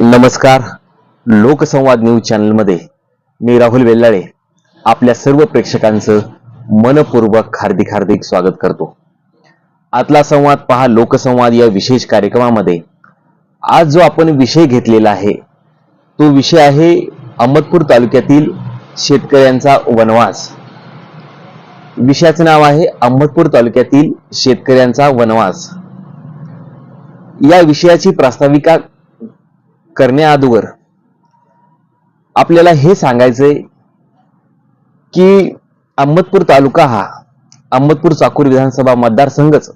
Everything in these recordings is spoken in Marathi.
नमस्कार. लोकसंवाद न्यूज चॅनलमध्ये मी राहुल वेल्लाळे. आपल्या सर्व प्रेक्षकांचं मनपूर्वक हार्दिक हार्दिक स्वागत करतो. आतला संवाद पहा लोकसंवाद या विशेष कार्यक्रमामध्ये. आज जो आपण विषय घेतलेला आहे तो विषय आहे अहमदपूर तालुक्यातील शेतकऱ्यांचा वनवास. विषयाचं नाव आहे अहमदपूर तालुक्यातील शेतकऱ्यांचा वनवास. या विषयाची प्रास्ताविका करण्याअगोदर आपल्याला हे सांगायचंय की अहमदपूर तालुका हा अहमदपूर चाकूर विधानसभा मतदारसंघच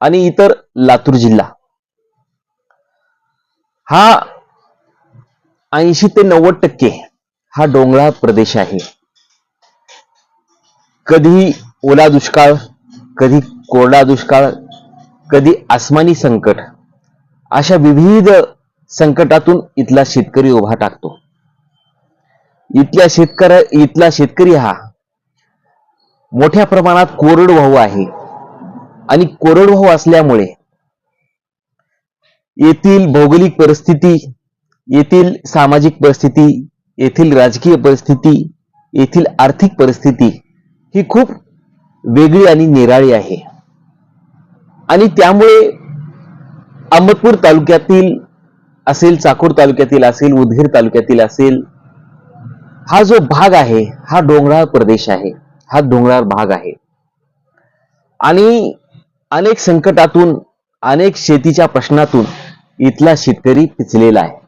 आणि इतर लातूर जिल्हा हा ऐंशी ते नव्वद टक्के हा डोंगराळ प्रदेश आहे. कधी ओला दुष्काळ कधी कोरडा दुष्काळ कधी आसमानी संकट अशा विविध संकटातून इथला शेतकरी उभा टाकतो. इथल्या शेतकऱ्या इथला शेतकरी हा मोठ्या प्रमाणात कोरडवाहू आहे. आणि कोरडवाहू असल्यामुळे येथील भौगोलिक परिस्थिती येथील सामाजिक परिस्थिती येथील राजकीय परिस्थिती येथील आर्थिक परिस्थिती ही खूप वेगळी आणि निराळी आहे. आणि त्यामुळे अहमदपूर तालुक्यातील असेल चाकूर तालुक्यातील असेल उदगीर तालुक्यातील असेल हा जो भाग आहे हा डोंगराळ प्रदेश आहे. हा डोंगराळ भाग आहे. आणि अनेक संकटातून अनेक शेतीच्या प्रश्नातून इथला शेतकरी पिचलेला आहे.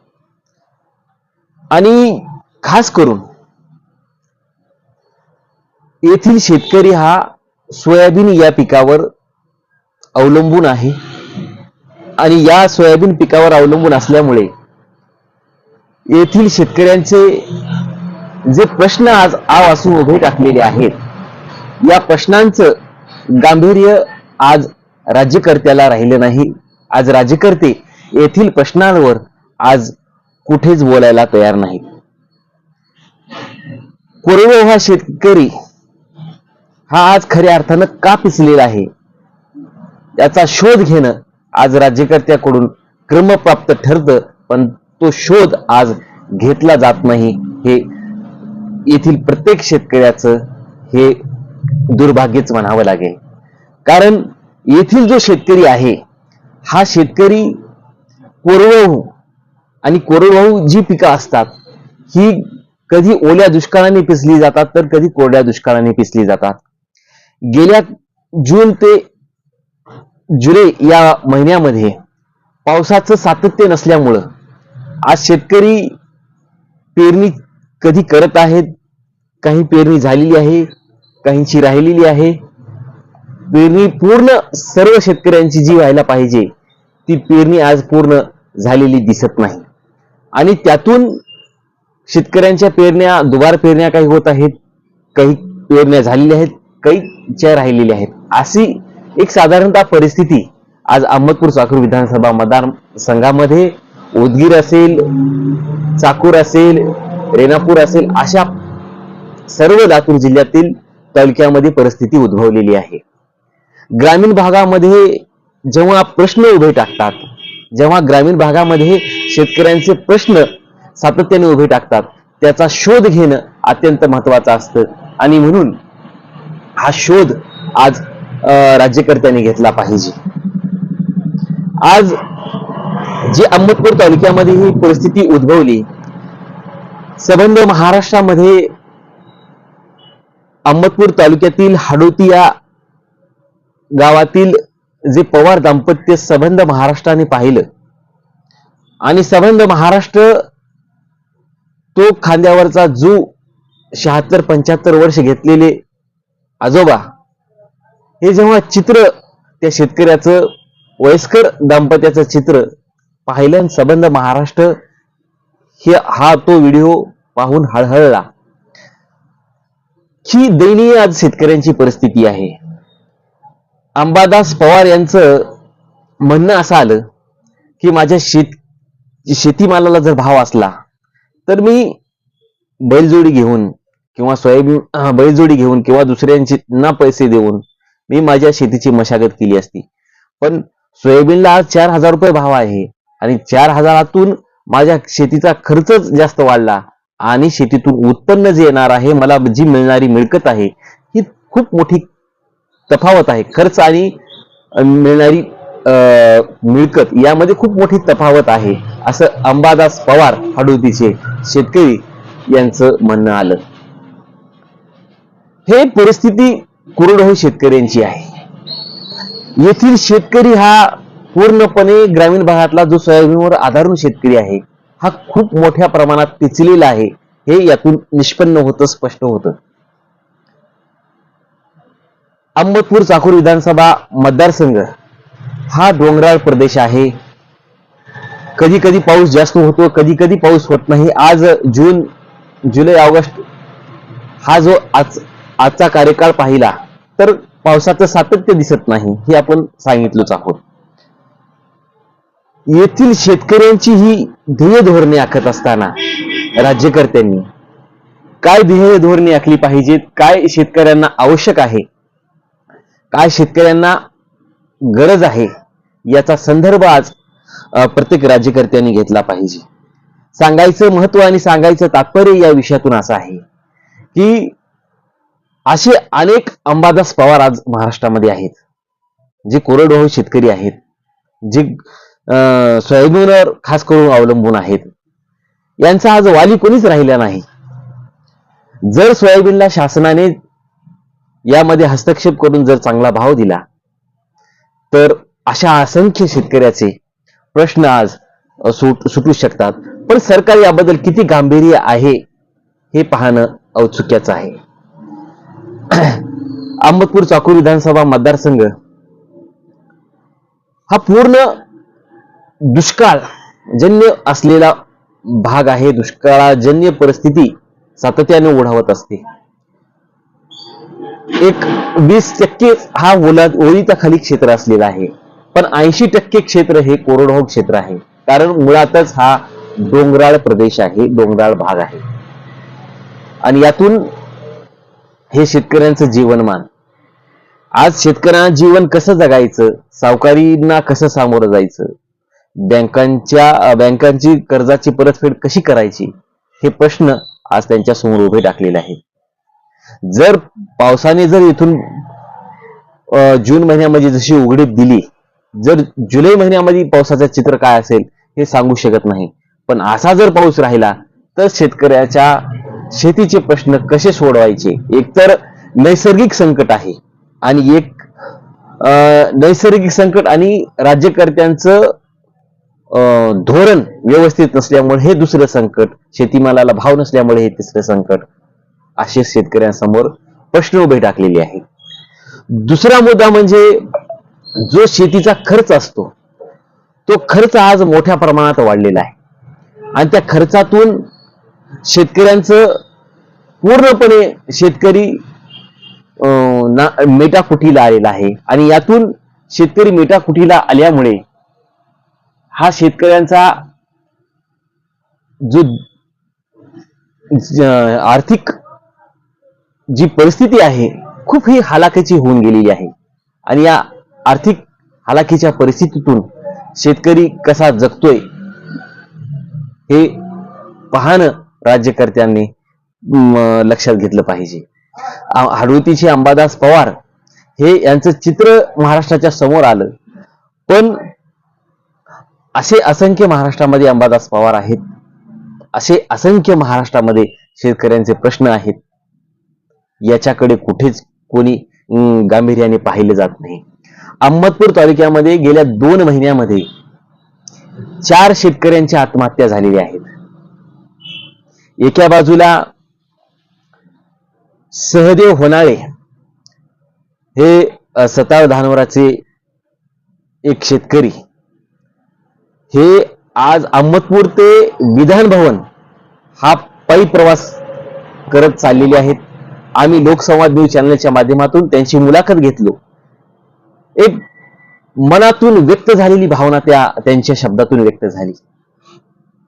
आणि खास करून येथील शेतकरी हा सोयाबीन या पिकावर अवलंबून आहे. आणि या सोयाबीन पिकावर अवलंबून असल्यामुळे येथील शेतकऱ्यांचे जे प्रश्न आज आव असून उभे टाकलेले आहेत या प्रश्नांचं गांभीर्य आज राज्यकर्त्याला राहिलं नाही. आज राज्यकर्ते येथील प्रश्नांवर आज कुठेच बोलायला तयार नाहीत. कोरडो हा शेतकरी हा आज खऱ्या अर्थानं का पिसलेला आहे? याचा शोध घेणं आज राज्यकर्त्याकडून क्रमप्राप्त ठरतं पण तो शोध आज घेतला जात नाही. हे येथील प्रत्येक शेतकऱ्याचं हे दुर्भाग्यच म्हणावं लागेल. कारण येथील जो शेतकरी आहे हा शेतकरी कोरडवाहू आणि कोरडवाहू जी पिकं असतात ही कधी ओल्या दुष्काळाने पिसली जातात तर कधी कोरड्या दुष्काळाने पिसली जातात. गेल्या जून ते जुलै या महिन्यामध्ये पावसाचं सातत्य नसल्यामुळं आज शेतकरी पेरणी कधी करत आहेत काही पेरणी झालेली आहे काहींची राहिलेली आहे. पेरणी पूर्ण सर्व शेतकऱ्यांची जी व्हायला पाहिजे ती पेरणी आज पूर्ण झालेली दिसत नाही. आणि त्यातून शेतकऱ्यांच्या पेरण्या दुबार पेरण्या काही होत आहेत काही पेरण्या झालेल्या आहेत काहीच्या राहिलेल्या आहेत. अशी एक साधारणतः परिस्थिती. आज अहमदपूर चाकूर विधानसभा मतदारसंघामध्ये उदगीर असेल चाकूर असेल रेणापूर असेल अशा सर्व लातूर जिल्ह्यातील तालुक्यामध्ये परिस्थिती उद्भवलेली आहे. ग्रामीण भागामध्ये जेव्हा प्रश्न उभे टाकतात जेव्हा ग्रामीण भागामध्ये शेतकऱ्यांचे प्रश्न सातत्याने उभे टाकतात त्याचा शोध घेणं अत्यंत महत्वाचं असतं. आणि म्हणून हा शोध आज राज्यकर्त्यांनी घेतला पाहिजे. आज जी अहमदपूर तालुक्यामध्ये ही परिस्थिती उद्भवली सबंध महाराष्ट्रामध्ये अहमदपूर तालुक्यातील हाडोती या गावातील जे पवार दाम्पत्य संबंध महाराष्ट्राने पाहिलं. आणि सबंध महाराष्ट्र तो खांद्यावरचा जू शहात्तर पंच्याहत्तर वर्ष घेतलेले आजोबा हे जेव्हा चित्र त्या शेतकऱ्याचं वयस्कर दाम्पत्याचं चित्र पाहिलं सबंध महाराष्ट्र हे हा तो व्हिडिओ पाहून हळहळला. ही दयनीय आज शेतकऱ्यांची परिस्थिती आहे. अंबादास पवार यांचं म्हणणं असं आलं की माझ्या शेत शेतीमालाला जर भाव असला तर मी बैलजोडी घेऊन किंवा सोयाबीन बैलजोडी घेऊन किंवा दुसऱ्यांची ना पैसे देऊन मी माझ्या शेतीची मशागत केली असती. पण सोयाबीनला आज चार हजार रुपये भाव आहे आणि चार हजारातून माझ्या शेतीचा खर्चच जास्त वाढला आणि शेतीतून उत्पन्न जे येणार आहे मला जी मिळणारी मिळकत आहे ही खूप मोठी तफावत आहे. खर्च आणि मिळणारी अं, मिळकत यामध्ये खूप मोठी तफावत आहे असं अंबादास पवार हडोतीचे शेतकरी यांचं म्हणणं आलं. हे परिस्थिती कोरडवाहू शेतकऱ्यांची आहे. येथील शेतकरी हा पूर्णपणे ग्रामीण भागातला जो सोयाबीनवर आधारून शेतकरी आहे हा खूप मोठ्या प्रमाणात पिचलेला आहे हे यातून निष्पन्न होतं स्पष्ट होतं. अंबतपूर चाकूर विधानसभा मतदारसंघ हा डोंगराळ प्रदेश आहे. कधी कधी पाऊस जास्त होतो कधी कधी पाऊस होत नाही. आज जून जुलै ऑगस्ट हा जो आज आजचा कार्यकाळ पाहिला तर पावसाचं सातत्य दिसत नाही हे आपण सांगितलंच आहोत. येथील शेतकऱ्यांची ही ध्येय धोरणे आखत असताना राज्यकर्त्यांनी काय ध्येय धोरणे आखली पाहिजेत काय शेतकऱ्यांना आवश्यक आहे काय शेतकऱ्यांना गरज आहे याचा संदर्भ आज प्रत्येक राज्यकर्त्यांनी घेतला पाहिजे. सांगायचं महत्त्व आणि सांगायचं तात्पर्य या विषयातून असं आहे की असे अनेक अंबादास पवार आज महाराष्ट्रामध्ये आहेत. जे कोरडवाहू शेतकरी आहेत. जे सोयाबीनवर खास करून अवलंबून आहेत. यांचा आज वाली कोणीच राहिला नाही. जर सोयाबीनला शासनाने यामध्ये हस्तक्षेप करून जर चांगला भाव दिला तर अशा असंख्य शेतकऱ्याचे प्रश्न आज सुट सुटू शकतात. पण सरकार याबद्दल किती गांभीर्य आहे हे पाहणं औत्सुक्याचं आहे. अहमदपूर चाकूर विधानसभा मतदारसंघ. हा पूर्ण दुष्काळ जन्य असलेला भाग आहे. दुष्काळाजन्य परिस्थिती सातत्याने ओढावत असते. एक वीस टक्के हा ओला ओळीचा खाली क्षेत्र असलेला आहे. पण ऐंशी टक्के क्षेत्र हे कोरडवाहू क्षेत्र आहे. कारण मुळातच हा डोंगराळ प्रदेश आहे डोंगराळ भाग आहे. आणि यातून हे शेतकऱ्यांचं जीवनमान. आज शेतकऱ्यांना जीवन कसं जगायचं? सावकारींना कसं सामोरं जायचं? बँकांच्या बँकांची कर्जाची परतफेड कशी करायची? हे प्रश्न आज त्यांच्यासमोर उभे टाकलेले आहेत. जर पावसाने जर इथून अं, जून महिन्यामध्ये जशी उघडीप दिली जर जुलै महिन्यामध्ये पावसाचं चित्र काय असेल हे सांगू शकत नाही. पण असा जर पाऊस राहिला तर शेतकऱ्याच्या शेतीचे प्रश्न कसे सोडवायचे? एकतर नैसर्गिक संकट आहे. आणि एक अं, नैसर्गिक संकट आणि राज्यकर्त्यांचं अं, धोरण व्यवस्थित नसल्यामुळे हे दुसरं संकट शेतीमालाला भाव नसल्यामुळे हे तिसरं संकट असे शेतकऱ्यांसमोर प्रश्न उभे टाकलेले आहेत. दुसरा मुद्दा म्हणजे जो शेतीचा खर्च असतो तो खर्च आज मोठ्या प्रमाणात वाढलेला आहे. आणि त्या खर्चातून शेतकऱ्यांचं पूर्णपणे शेतकरी अं, ना- मेटाकुटीला आलेला आहे. आणि यातून शेतकरी मेटाकुटीला आल्यामुळे हा शेतकऱ्यांचा जो आर्थिक जी परिस्थिती आहे खूप ही हालाखीची होऊन गेलेली आहे. आणि या आर्थिक हालाखीच्या परिस्थितीतून शेतकरी कसा जगतोय हे पाहणं राज्यकर्त्यांनी लक्षात घेतलं पाहिजे. हडवतीचे अंबादास पवार हे यांचं चित्र महाराष्ट्राच्या समोर आलं. पण असे असंख्य महाराष्ट्रामध्ये अंबादास पवार आहेत. असे असंख्य महाराष्ट्रामध्ये शेतकऱ्यांचे प्रश्न आहेत. याच्याकडे कुठेच कोणी अं, गांभीर्याने पाहिले जात नाही. अहमदपूर तालुक्यामध्ये गेल्या दोन महिन्यामध्ये चार शेतकऱ्यांच्या आत्महत्या झालेल्या आहेत. एका बाजूला सहदेव होणाळे हे अ, धानवराचे एक शेतकरी. हे आज अहमदपूर ते विधान भवन हा पायी प्रवास करत चाललेले आहेत. आम्ही लोकसंवाद न्यूज चॅनलच्या माध्यमातून त्यांची मुलाखत घेतलो. एक मनातून व्यक्त झालेली भावना त्या त्यांच्या शब्दातून व्यक्त झाली.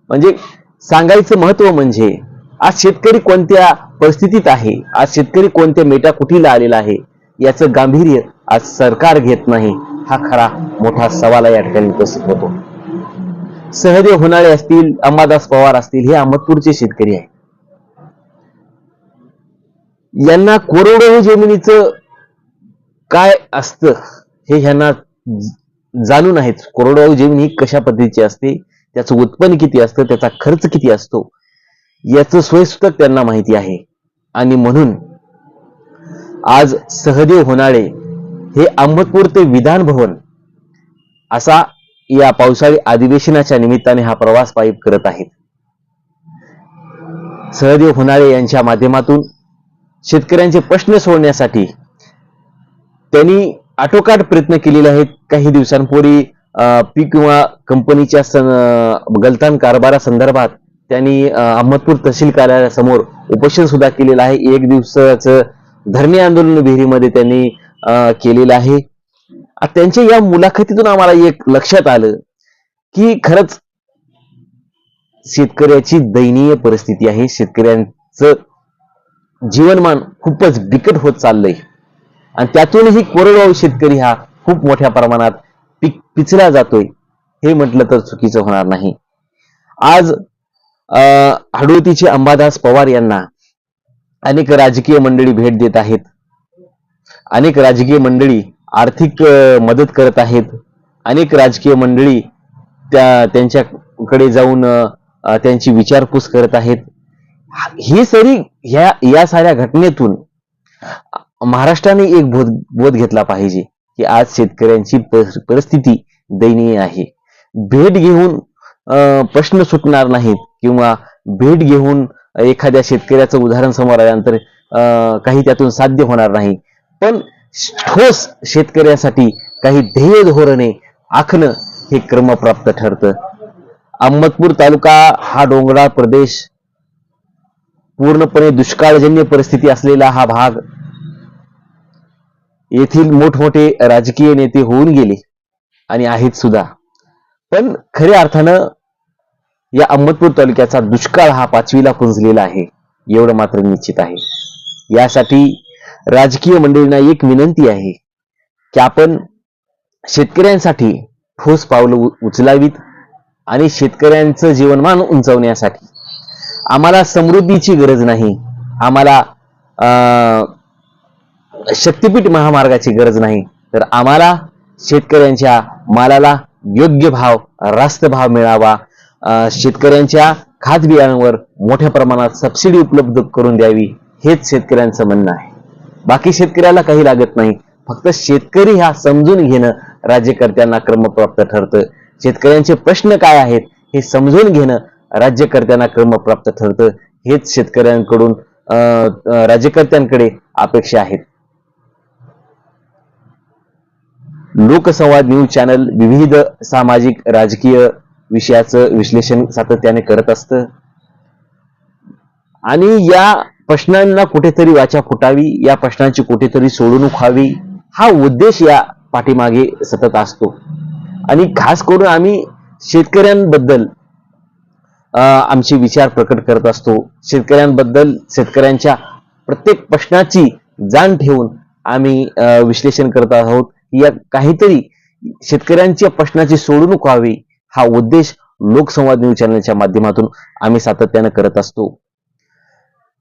म्हणजे सांगायचं महत्त्व म्हणजे आज शेतकरी कोणत्या परिस्थितीत आहे? आज शेतकरी कोणत्या मेटाकुटीला आलेला आहे? याचं गांभीर्य आज सरकार घेत नाही हा खरा मोठा सवाल या ठिकाणी उपस्थित होतो. सहदेव होणाळे असतील अंबादास पवार असतील हे अहमदपूरचे शेतकरी आहे यांना कोरडवाहू जमिनीचं काय असतं हे ह्यांना जाणून आहेत. कोरडवाहू जमीन ही कशा पद्धतीची असते? त्याचं उत्पन्न किती असतं त्याचा खर्च किती असतो याचं सोयीसुद्धा त्यांना माहिती आहे. आणि म्हणून आज सहदेव होणाळे हे अहमदपूर ते विधान भवन असा या पावसाळी अधिवेशनाच्या निमित्ताने हा प्रवास पायी करत आहेत. सहदेव होनाळे यांच्या माध्यमातून शेतकऱ्यांचे प्रश्न सोडण्यासाठी त्यांनी आटोकाट प्रयत्न केलेले आहेत. काही दिवसांपूर्वी पीक विमा कंपनीच्या सं- गलतान कारभारासंदर्भात त्यांनी अहमदपूर तहसील कार्यालयासमोर उपोषण सुद्धा केलेलं आहे. एक दिवसाचं धरणे आंदोलन विहिरीमध्ये त्यांनी अं, केलेलं आहे. त्यांच्या या मुलाखतीतून आम्हाला एक लक्षात आलं की खरंच शेतकऱ्याची दयनीय परिस्थिती आहे. शेतकऱ्यांचं जीवनमान खूपच बिकट होत चाललंय. आणि त्यातूनही कोरडवाहू शेतकरी हा खूप मोठ्या प्रमाणात पिक पिचला जातोय हे म्हटलं तर चुकीचं होणार नाही. आज अं, हडोतीचे अंबादास पवार यांना अनेक राजकीय मंडळी भेट देत आहेत. अनेक राजकीय मंडळी आर्थिक मदत करत आहेत. अनेक राजकीय मंडळी त्या त्यांच्याकडे जाऊन त्यांची विचारपूस करत आहेत. ही सरी ह्या या साऱ्या घटनेतून महाराष्ट्राने एक बोध बोध घेतला पाहिजे. की आज शेतकऱ्यांची परिस्थिती दयनीय आहे. भेट घेऊन प्रश्न सुटणार नाहीत किंवा भेट घेऊन एखाद्या शेतकऱ्याचं उदाहरण समोर आल्यानंतर काही त्यातून साध्य होणार नाही. पण ठोस शेतकऱ्यासाठी काही ध्येय धोरणे आखणं हे क्रमप्राप्त ठरतं. अहमदपूर तालुका हा डोंगराळ प्रदेश. पूर्णपणे दुष्काळजन्य परिस्थिती असलेला हा भाग येथील मोठमोठे राजकीय नेते होऊन गेले आणि आहेत सुद्धा. पण खऱ्या अर्थानं या अहमदपूर तालुक्याचा दुष्काळ हा पाचवीला पुंजलेला आहे एवढं मात्र निश्चित आहे. यासाठी राजकीय मंडळींना एक विनंती आहे की आपण शेतकऱ्यांसाठी ठोस पावलं उचलावीत आणि शेतकऱ्यांचं जीवनमान उंचावण्यासाठी. आम्हाला समृद्धीची गरज नाही. आम्हाला अं, शक्तीपीठ महामार्गाची गरज नाही. तर आम्हाला शेतकऱ्यांच्या मालाला योग्य भाव रास्त भाव मिळावा. शेतकऱ्यांच्या खात बियांवर मोठ्या प्रमाणात सबसिडी उपलब्ध करून द्यावी हेच शेतकऱ्यांचं म्हणणं आहे. बाकी शेतकऱ्याला काही लागत नाही. फक्त शेतकरी हा समजून घेणं राज्यकर्त्यांना क्रमप्राप्त ठरतं. शेतकऱ्यांचे प्रश्न काय आहेत हे समजून घेणं राज्यकर्त्यांना क्रमप्राप्त ठरतं. हेच शेतकऱ्यांकडून राज्यकर्त्यांकडे अपेक्षा आहेत. लोकसंवाद न्यूज चॅनल विविध सामाजिक राजकीय विषयाचं विश्लेषण सातत्याने करत असतं. आणि या प्रश्नांना कुठेतरी वाचा फुटावी या प्रश्नांची कुठेतरी सोडवणूक व्हावी हा उद्देश या पाठीमागे सतत असतो. आणि खास करून आम्ही शेतकऱ्यांबद्दल अं, आमचे विचार प्रकट करत असतो. शेतकऱ्यांबद्दल शेतकऱ्यांच्या प्रत्येक प्रश्नाची जाण ठेवून आम्ही अं, विश्लेषण करत आहोत. या काहीतरी शेतकऱ्यांच्या प्रश्नाची सोडवणूक व्हावी हा उद्देश लोकसंवाद न्यूज चॅनलच्या माध्यमातून आम्ही सातत्यानं करत असतो.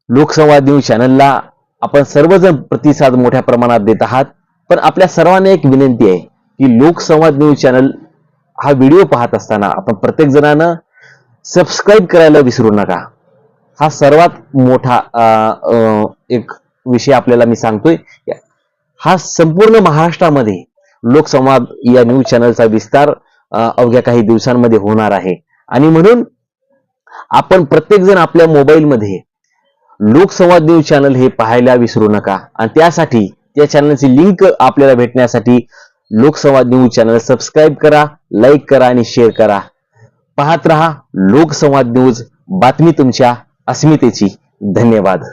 लोकसंवाद न्यूज चॅनलला आपण सर्वजण प्रतिसाद मोठ्या प्रमाणात देत आहात पण आपल्या सर्वांना एक विनंती आहे की लोकसंवाद न्यूज चॅनल हा व्हिडिओ पाहत असताना आपण प्रत्येक जणांना सबस्क्राईब करायला विसरू नका. हा सर्वात मोठा अं, अं, एक विषय आपल्याला मी सांगतोय. हा संपूर्ण महाराष्ट्रामध्ये लोकसंवाद या न्यूज चॅनलचा विस्तार अवघ्या काही दिवसांमध्ये होणार आहे. आणि म्हणून आपण प्रत्येकजण आपल्या मोबाईलमध्ये लोकसंवाद न्यूज चॅनल हे पाहायला विसरू नका. आणि त्यासाठी त्या चॅनलची लिंक आपल्याला भेटण्यासाठी लोकसंवाद न्यूज चॅनल सबस्क्राईब करा लाईक करा आणि शेअर करा. पाहत रहा लोकसंवाद न्यूज बातमी तुमच्या अस्मितेची. धन्यवाद.